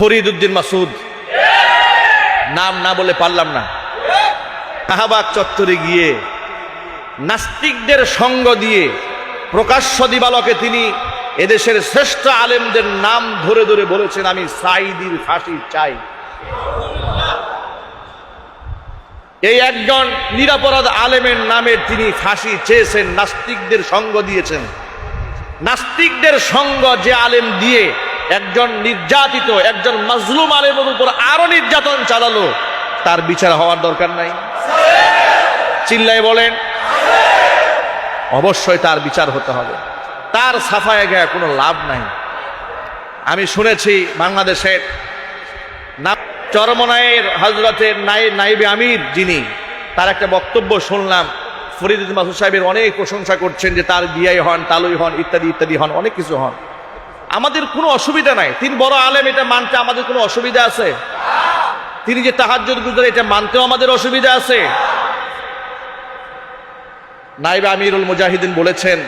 ফরিদ উদ্দিন মাসুদ নাম না বলে পারলাম না। শাহবাগ চত্বরে গিয়ে নাস্তিকদের সঙ্গ দিয়ে প্রকাশ্য দিবালকে তিনি এদেশের শ্রেষ্ঠ আলেমদের নাম ধরে ধরে বলেছেন, আমি সাইদির ফাঁসি চাই। এই একজন নিরাপরাধ আলেমের নামে তিনি ফাঁসি চেয়েছেন, নাস্তিকদের সঙ্গ দিয়েছেন। নাস্তিকদের সঙ্গ যে আলেম দিয়ে একজন নির্যাতিত, একজন মাজলুম আলেমের উপর আরও নির্যাতন চালালো। তার বিচার হওয়ার দরকার নাই। চিল্লায় বলেন, অবশ্যই তার বিচার হতে হবে। তার সাফায় গায়ে কোনো লাভ নাই। আমি শুনেছি বাংলাদেশের চরমনায়ের হজরতের নাই নাইবে আমির যিনি, তার একটা বক্তব্য শুনলাম। ফরিদুদ্দিন মাসুদ সাহেবের অনেক প্রশংসা করছেন যে তার বিয়াই হন, তালুই হন, ইত্যাদি ইত্যাদি হন, অনেক কিছু হন। আমাদের কোনো অসুবিধা নাই। তিনি বড় আলেম এটা মানতে আমাদের কোনো অসুবিধা আছে? তিনি যে তাহাজ্জুদ গুজরে, এটা মানতেও আমাদের অসুবিধা আছে। নাইবে আমিরুল মুজাহিদিন বলেছেন,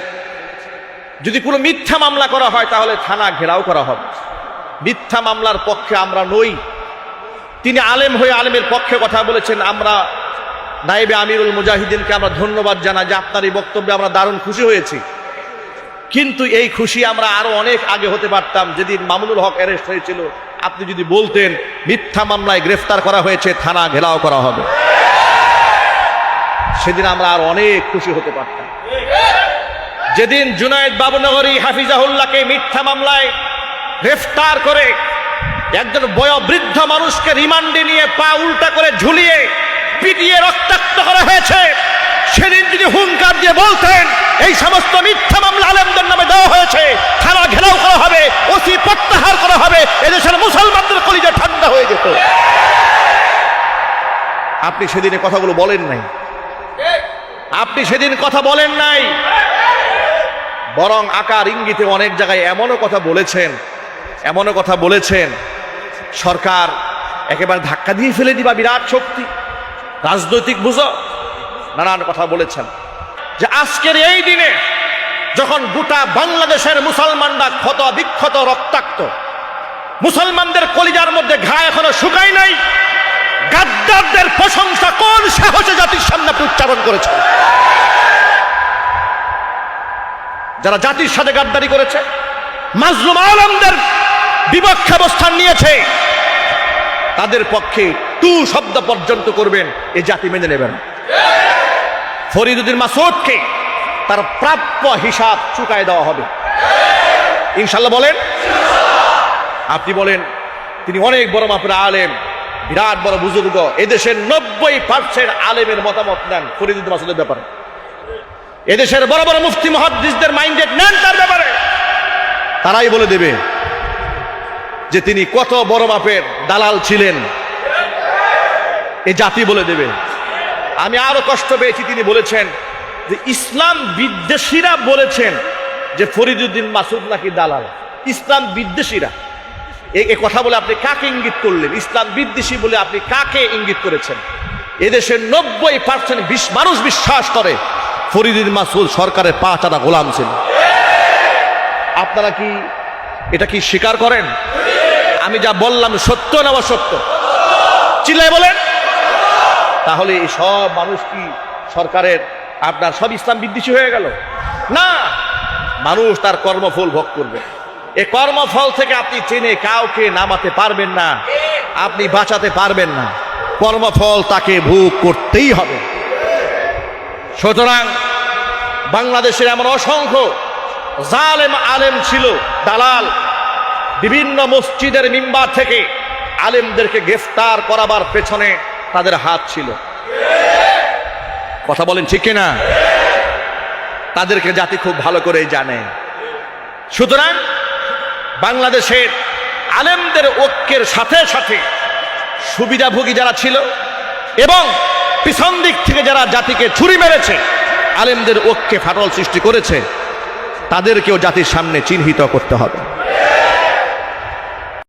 যদি কোনো মিথ্যা মামলা করা হয়, তাহলে থানা ঘেরাও করা হবে। মিথ্যা মামলার পক্ষে আমরা নই। তিনি আলেম হয়ে আলেমের পক্ষে কথা বলেছেন, আমরা নাইবে আমিরুল মুজাহিদিনকে আমরা ধন্যবাদ জানাই যে আপনার এই বক্তব্যে আমরা দারুণ খুশি হয়েছি। কিন্তু এই খুশি আমরা আরও অনেক আগে হতে পারতাম, যেদিন মামুনুল হক অ্যারেস্ট হয়েছিল। আপনি যদি বলতেন, মিথ্যা মামলায় গ্রেফতার করা হয়েছে, থানা ঘেরাও করা হবে। সেদিন আমরা আর অনেক খুশি হতে পারতাম। যেদিন জুনায়দ বাবুনগরী হাফিজাহুল্লাহকে মিথ্যা মামলায় গ্রেফতার করে একজন বয়োবৃদ্ধ মানুষকে রিমান্ডে নিয়ে পা উল্টা করে ঝুলিয়ে, পিটিয়ে রক্তাক্ত করা হয়েছে। সেদিন যদি হুঙ্কার দিয়ে বলতেন, এই সমস্ত মিথ্যা মামলা আলেমদের নামে দেওয়া হয়েছে। থানা ঘেরাও করা হবে, ওসি প্রত্যাহার করা হবে। এদেশের মুসলমানদের কলিজা ঠান্ডা হয়ে যেত। আপনি সেদিনে কথাগুলো বলেন নাই। আপনি সেদিন কথা বলেন নাই। বরং আকার ইঙ্গিতে অনেক জায়গায় এমনও কথা বলেছেন, এমনও কথা বলেছেন, সরকার একেবারে ধাক্কা দিয়ে ফেলে দিবা বিরাট শক্তি। রাজনৈতিক বুঝো। নানান কথা বলেছেন যে আজকের এই দিনে যখন গোটা বাংলাদেশের মুসলমানরা ক্ষত বিক্ষত, রক্তাক্ত, মুসলমানদের কলিজার মধ্যে ঘা এখনও শুকায় নাই, গাদ্দারদের প্রশংসা কোন সাহসে জাতির সামনে আপনি উচ্চারণ করেছেন? যারা জাতির সাথে গাদ্দারি করেছে, মাজলুম আলমদের বিপক্ষে অবস্থান নিয়েছে, তাদের পক্ষে টু শব্দ পর্যন্ত করবেন, এ জাতি মেনে নেবেন ফরিদুদ্দিন মাসুদকে তার প্রাপ্য হিসাব চুকায় দেওয়া হবে। ইনশাল্লাহ বলেন, আপনি বলেন, তিনি অনেক বড় মাপের আলেম, বিরাট বড় বুজুর্গ, এদেশের নব্বই পার্সেন্ট আলেমের মতামত নেন ফরিদুদ্দিন মাসুদের ব্যাপারে। এদেশের বড় বড় মুফতি মহাদ্দিসদের মাইন্ডেড নেন তার ব্যাপারে। তারাই বলে দেবে যে তিনি কত বড় মাপের দালাল ছিলেন। এ জাতি বলে দেবে। আমি আরও কষ্ট পেয়েছি, তিনি বলেছেন যে ইসলাম বিদ্বেষীরা বলেছেন যে ফরিদুদ্দিন মাসুদ নাকি দালাল। ইসলাম বিদ্বেষীরা। এ- কথা বলে আপনি কাকে ইঙ্গিত করলেন? ইসলাম বিদ্বেষী বলে আপনি কাকে ইঙ্গিত করেছেন? এদেশের নব্বই পার্সেন্ট মানুষ বিশ্বাস করে ফরিদুদ্দিন মাসুদ সরকারের পা চারা গোলাম ছিল। আপনারা কি এটা কি স্বীকার করেন? আমি যা বললাম সত্য না অসত্য? চিল্লাই বলেন। তাহলে এই সব মানুষ কি সরকারের? আপনার সব ইসলাম বিদ্বেষী হয়ে গেল? না! মানুষ তার কর্মফল ভোগ করবে। এ কর্মফল থেকে আপনি চেনে কাউকে নামাতে পারবেন না, আপনি বাঁচাতে পারবেন না। কর্মফল তাকে ভোগ করতেই হবে। সুতরাং বাংলাদেশের এমন অসংখ্য জালেম আলেম ছিল, দালাল, বিভিন্ন মসজিদের মিম্বার থেকে আলেমদেরকে গ্রেফতার করাবার পেছনে তাদের হাত ছিল। কথা বলেন ঠিক কিনা? তাদেরকে জাতি খুব ভালো করেই জানে। সুতরাং বাংলাদেশের আলেমদের ঐক্যের সাথে সাথে সুবিধাভোগী যারা ছিল এবং পিছন দিক থেকে যারা জাতিকে ছুরি মেরেছে, আলেমদের ঐক্যে ফাটল সৃষ্টি করেছে, তাদেরকেও জাতির সামনে চিহ্নিত করতে হবে।